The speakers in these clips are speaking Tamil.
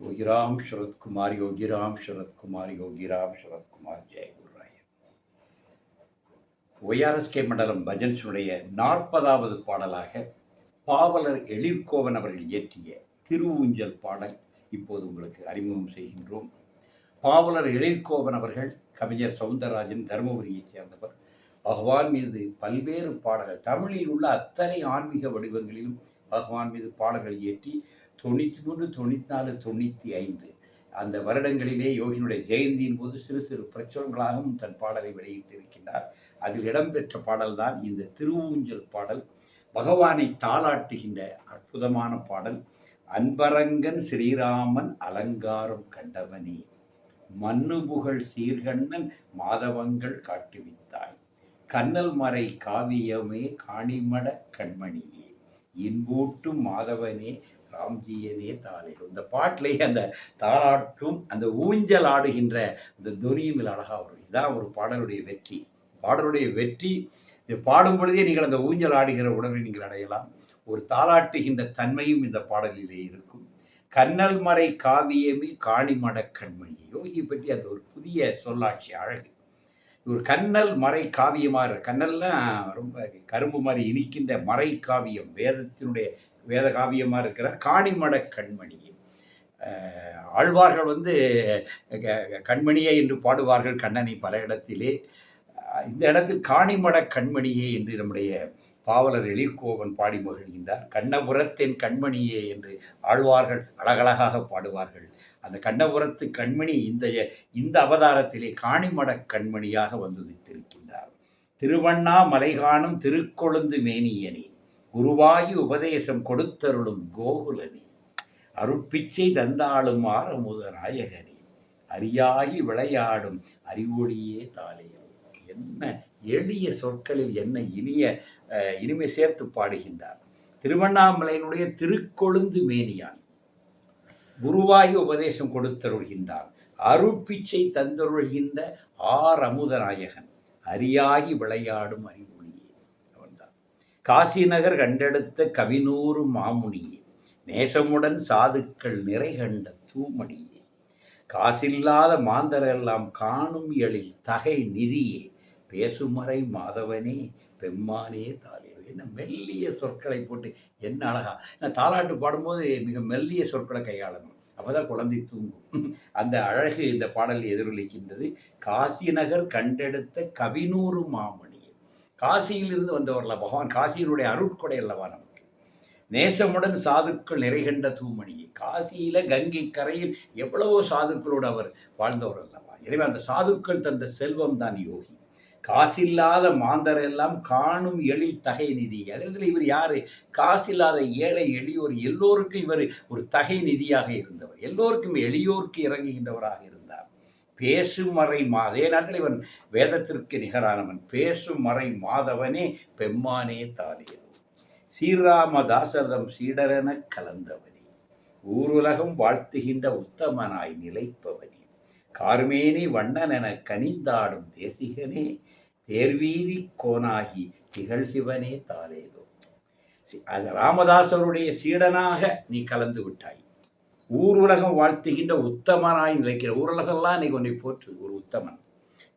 யோகிராம் சரத்குமார் யோகிராம் சரத்குமார் யோகிராம் சரத்குமார் ஜெய குருராய ஒய்ஆர்எஸ்கே மண்டலம் பஜன்ஸுடைய நாற்பதாவது பாடலாக பாவலர் எழிற்கோவன் அவர்கள் இயற்றிய திருவூஞ்சல் பாடல் இப்போது உங்களுக்கு அறிமுகம் செய்கின்றோம். பாவலர் எழிற்கோவன் அவர்கள் கவிஞர் சவுந்தரராஜன் தருமபுரியைச் சேர்ந்தவர். பகவான் மீது பல்வேறு பாடல்கள் தமிழில் உள்ள அத்தனை ஆன்மீக வடிவங்களிலும் பகவான் மீது பாடல்கள் இயற்றி தொண்ணூற்றி மூன்று தொண்ணூற்றி நாலு தொண்ணூற்றி ஐந்து. அந்த வருடங்களிலே யோகியினுடைய ஜெயந்தியின் போது சிறு சிறு பிரச்சுரங்களாகவும் தன் பாடலை வெளியிட்டிருக்கின்றார். அதில் இடம்பெற்ற பாடல்தான் இந்த திருவூஞ்சல் பாடல். பகவானை தாளாட்டுகின்ற அற்புதமான பாடல். அன்பரங்கன் ஸ்ரீராமன் அலங்காரம் கண்டவனே. மண்ணு புகழ் சீர்கண்ணன் மாதவங்கள் காட்டுவித்தாய். கண்ணல் மறை காவியமே காணிமட கண்மணியே. இன்பூட்டும் மாதவனே ராம்ஜியனே தாளே இந்த பாட்டிலே அந்த தாளாட்டும் அந்த ஊஞ்சல் ஆடுகின்ற அந்த துனியும் அழகாக வரும். இதுதான் ஒரு பாடலுடைய வெற்றி. பாடலுடைய வெற்றி இது பாடும் பொழுதே நீங்கள் அந்த ஊஞ்சல் ஆடுகிற உணர்வை நீங்கள் அடையலாம். ஒரு தாளாட்டுகின்ற தன்மையும் இந்த பாடலிலே இருக்கும். கண்ணல் மறை காவியமே காணிமட கண்மணி யோகி பற்றி அந்த ஒரு புதிய சொல்லாட்சி அழகு. ஒரு கண்ணல் மறை காவியமாக கண்ணல்லாம் ரொம்ப கரும்பு மாதிரி இனிக்கின்ற மறை காவியம் வேதத்தினுடைய வேத காவியமாக இருக்கிற காணிமட கண்மணி. ஆழ்வார்கள் வந்து க- கண்மணியே என்று பாடுவார்கள் கண்ணனை பல இடத்திலே. இந்த இடத்தில் காணிமட கண்மணியே என்று நம்முடைய பாவலர் எழிற்கோவன் பாடி மகிழ்கின்றார். கண்ணபுரத்தின் கண்மணியே என்று ஆழ்வார்கள் அழகழகாக பாடுவார்கள். அந்த கண்ணபுரத்து கண்மணி இந்த இந்த அவதாரத்திலே காணிமட கண்மணியாக வந்து நிற்கின்றார் திருவண்ணாமலை காணும் திருக்கொழுந்து மேனியனே. குருவாயு உபதேசம் கொடுத்தருளும் கோகுலனி. அருட்பிச்சை தந்தாளும் ஆரமுத நாயகனி. அரியாகி விளையாடும் அறிவொழியே தாலேயோ என்ன எளிய சொற்களில் என்ன இனிய இனிமை சேர்த்து பாடுகின்றார். திருவண்ணாமலையினுடைய திருக்கொழுந்து மேனியான். குருவாயு உபதேசம் கொடுத்தருள்கின்றான். அருட்பிச்சை தந்தருள்கின்ற ஆர் அமுதநாயகன் அரியாகி விளையாடும் அறிவு காசிநகர் கண்டெடுத்த கவினூறு மாமுனியே நேசமுடன் சாதுக்கள் நிறை கண்ட தூமணியே காசில்லாத மாந்தரெல்லாம் காணும் எழில் தகை நிதியே பேசுமறை மாதவனே பெம்மானே தாலே என்ன மெல்லிய சொற்களை போட்டு என்ன அழகா. நான் தாலாட்டு பாடும்போது மிக மெல்லிய சொற்களை கையாளணும். அப்பதான் குழந்தை தூங்கும். அந்த அழகு இந்த பாடல் எதிரொலிக்கின்றது. காசி நகர் கண்டெடுத்த கவினூறு மாமணியே காசியிலிருந்து வந்தவர்ல பகவான் காசியினுடைய அருட்கொடை அல்லவா நமக்கு. நேசமுடன் சாதுக்கள் நிறைகண்ட தூமணியை காசியில கங்கை கரையில் எவ்வளவோ சாதுக்களோடு அவர் வாழ்ந்தவர் அல்லவா. எனவே அந்த சாதுக்கள் தந்த செல்வம் தான் யோகி. காசில்லாத மாந்தர் எல்லாம் காணும் எழில் தகை நிதி. அதில் இவர் யாரு? காசில்லாத ஏழை எளியோர் எல்லோருக்கும் இவர் ஒரு தகை நிதியாக இருந்தவர். எல்லோருக்கும் எளியோருக்கு இறங்குகின்றவராக இருந்தார். பேசும் மறை மா அதே நேரத்தில் இவன் வேதத்திற்கு நிகரானவன். பேசும் மறை மாதவனே பெம்மானே தாலியது ஸ்ரீராமதாசரதம் சீடரென கலந்தவனே. ஊருலகம் வாழ்த்துகின்ற உத்தமனாய் நிலைப்பவனே. கார்மேனி வண்ணனென கனிந்தாடும் தேசிகனே. தேர்வீதி கோனாகி திகழ் சிவனே தாலேதோ ராமதாசருடைய சீடனாக நீ கலந்து விட்டாய். ஊருலகம் வாழ்த்துகின்ற உத்தமனாய் நிலைக்கிற ஊருலகம்லாம் இன்னைக்கு உன்னை போற்று ஒரு உத்தமன்.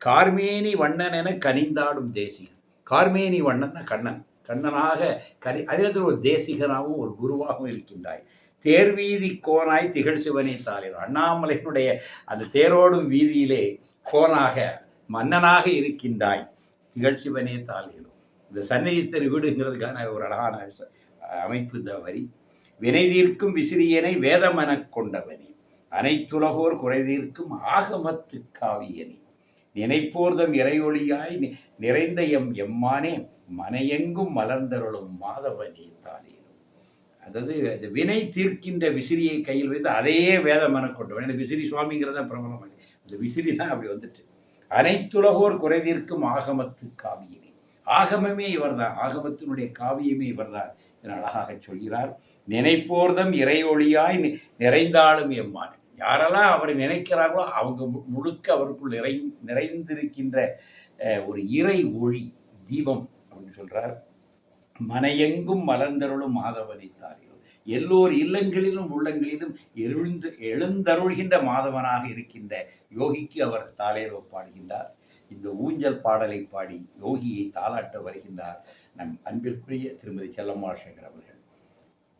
கார்மேனி வண்ணன் என கனிந்தாடும் தேசிகன். கார்மேனி வண்ணன்னா கண்ணன். கண்ணனாக கனி அதே நேரத்தில் ஒரு தேசிகனாகவும் ஒரு குருவாகவும் இருக்கின்றாய். தேர்வீதி கோனாய் திகழ் சிவனே தாலேதோ அண்ணாமலையினுடைய அந்த தேரோடும் வீதியிலே கோனாக மன்னனாக இருக்கின்றாய் திகழ் சிவனே தாலேதோ இந்த சந்நிதி வீடுங்கிறதுக்கான ஒரு அழகான அமைப்பு இந்த வரி. வினை தீர்க்கும் விசிறியனை வேதமெனக் கொண்டவனே. அனைத்துலகோர் குறைதீர்க்கும் ஆகமத்து காவியனே. நினைப்போர்தம் இறையொளியாய் நிறைந்த எம் எம்மானே மனையெங்கும் மலர்ந்தருளும் மாதவனே தானே அதாவது அந்த வினை தீர்க்கின்ற விசிறியை கையில் வைத்து அதையே வேதமென கொண்டவன். விசிறி சுவாமிங்கிறத பிரபலம்? அந்த விசிறி தான் அப்படி வந்துட்டு. அனைத்துலகோர் குறைதீர்க்கும் ஆகமத்து காவியனே. ஆகமமே இவர்தான். ஆகமத்தினுடைய காவியமே இவர்தான். என அழகாக சொல்கிறார் நினைப்போர்தம் இறையொளியாய் நிறைந்தாலும் எம்மான். யாரெல்லாம் அவரை நினைக்கிறார்களோ அவங்க மு- முழுக்க அவருக்குள் நிறை நிறைந்திருக்கின்ற ஒரு இறை ஒளி தீபம் அப்படின்னு சொல்றார். மனையெங்கும் மலர்ந்தருளும் மாதவனை தாரியோ எல்லோர் இல்லங்களிலும் உள்ளங்களிலும் எழுந்து எழுந்தருள்கின்ற மாதவனாக இருக்கின்ற யோகிக்கு அவர் தாலேரோ பாடுகின்றார் இந்த ஊஞ்சல் பாடலை பாடி யோகியை தாளாட்ட வருகின்றார் நம் அன்பிற்குரிய திருமதி செல்லம்மாள் சேகர் அவர்கள்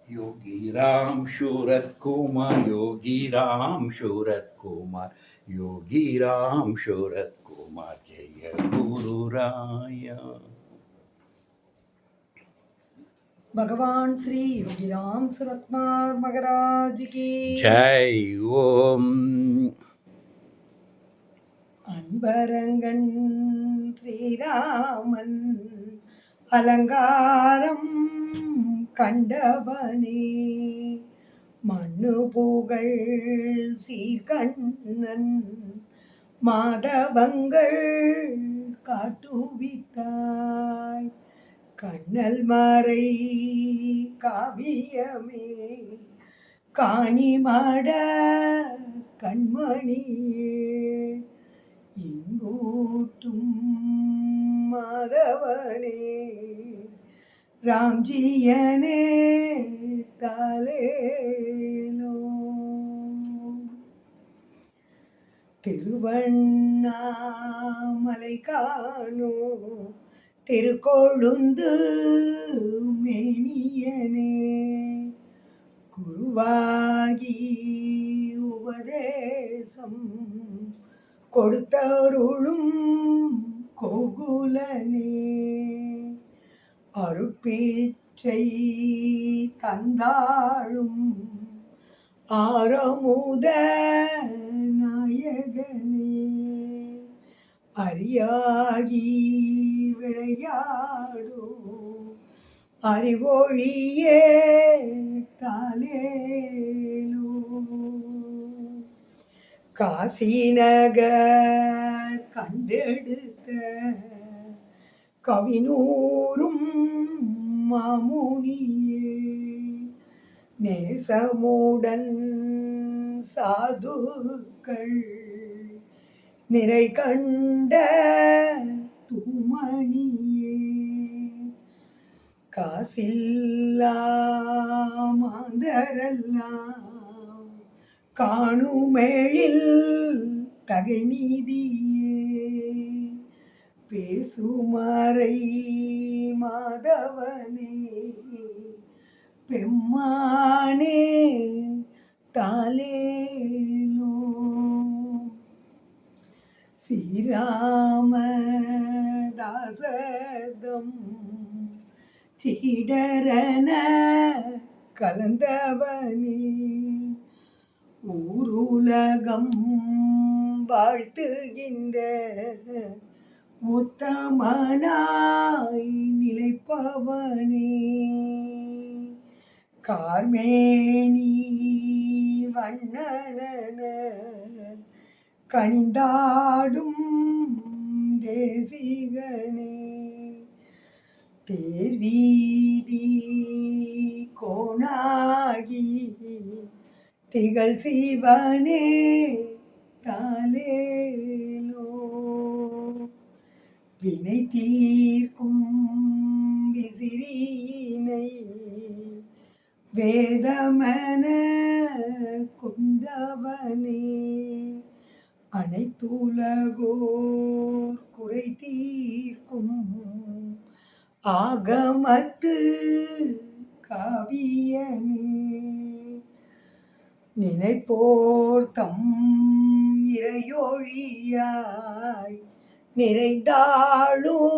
யோகி ராம் சூரத் குமார் யோகி ராம் சூரத் குமார் யோகி ராம் சூரத் குமார் ஜெய குரு ராயா भगवान श्री योगीराम सुरत्मार महाराज की ஜெய் ஓம் அம்பரங்கன் ஸ்ரீராமன் அலங்காரம் கண்டவனே. மண்ணு புகழ் சீர்கண்ணன் மாதவங்கள் காட்டுவித்தாய். கண்ணல் மறை காவியமே காணிமட கண்மணியே. இங்கூட்டும் மாதவனே. ராம்ஜியனே தாலேலோ திருவண்ணாமலை காணோ திருக்கோழுந்து மேனியனே. குருவாகி உபதேசம் கொடுத்தருளும் கோகுலனே. அருட்பேச்சை தந்தாளும் ஆரமுத நாயகனே. அரியாகி விளையாடோ அறிவொழியே காலேலோ காசிநகர் கண்டெடுத்த கவினூரும் மாமுனியே. நேசமுடன் சாதுக்கள் நிறை கண்ட தூமணியே. காசில்லா மாந்தரெல்லாம் காணுமேழில் தகை நீதியே பேசுமாறை மாதவனே பெம்மானே தாலேலோ ஸ்ரீராமதாசதம் சீடரன கலந்தவனே. ஊருலகம் வாழ்த்துகின்ற உத்தமனாய் நிலைப்பவனே. கார்மேனி வண்ணன கணிந்தாடும் தேசிகனே. தேர்வீதி கோணா திகழ் சீவனே தாலேலோ வினை தீர்க்கும் விசிறினை வேதமன கொண்டவனே அனைத்துலகோர் குறை தீர்க்கும் ஆகமத்து காவியனே. நினைப்போர் தம் இறையொழியாய் நிறைந்தாளும்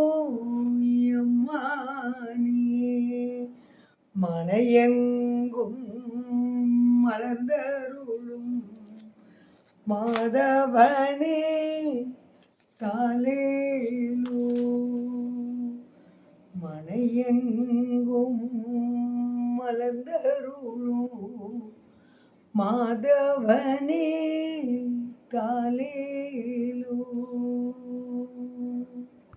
மனையெங்கும் மலர்ந்தருளும் மாதவனே தாலேலோ மனையெங்கும் மலர்ந்தருளும் மாதவனே காலேலோ